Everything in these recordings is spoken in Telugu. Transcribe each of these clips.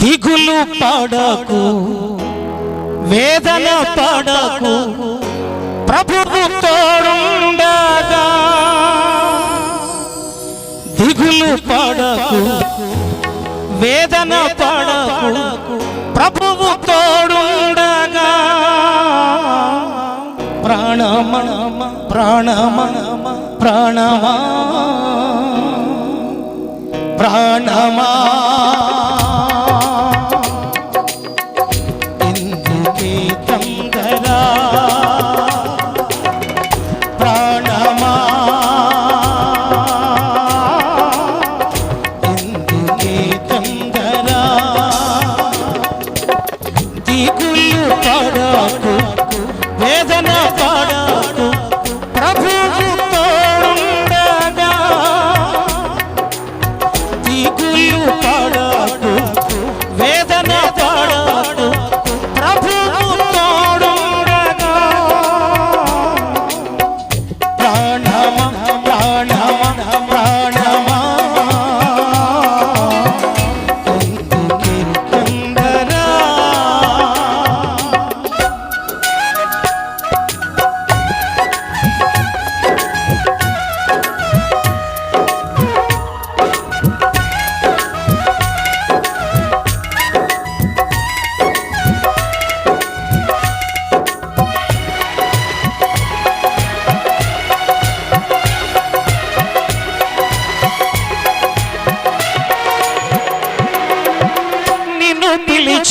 దిగులు పాడకు వేదన పాడకు ప్రభువు తోడుండగా. దిగులు పాడకు వేదన పాడకు ప్రభువు తోడుండగా. ప్రాణమ ప్రాణమ ప్రాణమా ప్రాణమా.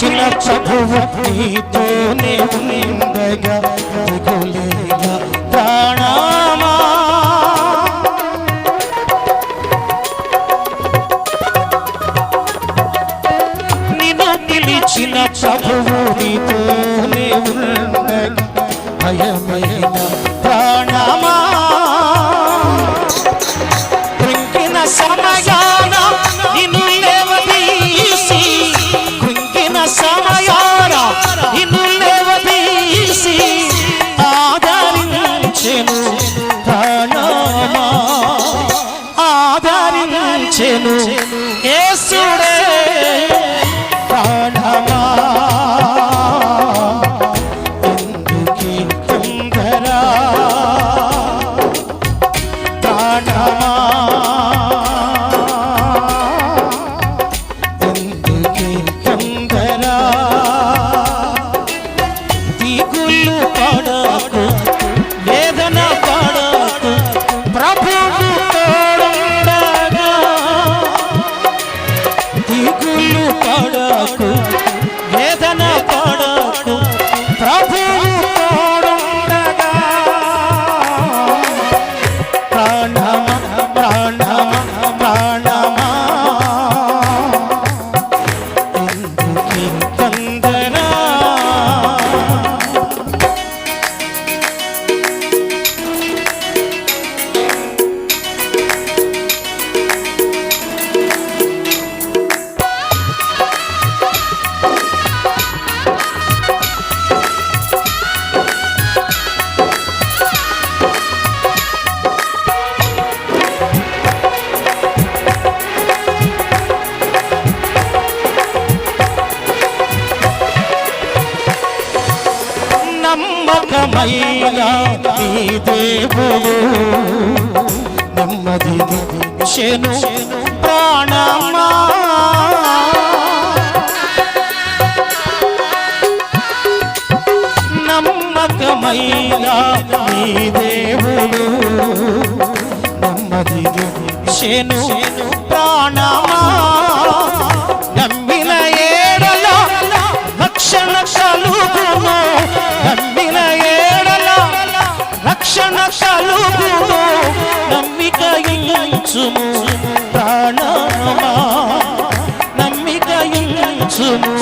పిలిచిన ప్రభువు నీతోనే ఉండగా దిగులేగా ప్రాణమా నిన్ను పిలిచిన ప్రభువు నీతోనే ఉండగా భయమైన ప్రాణమా నమ్మకమైన నీ దేవుడు నెమ్మది శను ప్రాణమా. నమ్మకమైన నీ దేవుడు నెమ్మది శను ప్రాణమా. ఉంచుము ప్రాణమా? నమ్మిక ఉంచుము.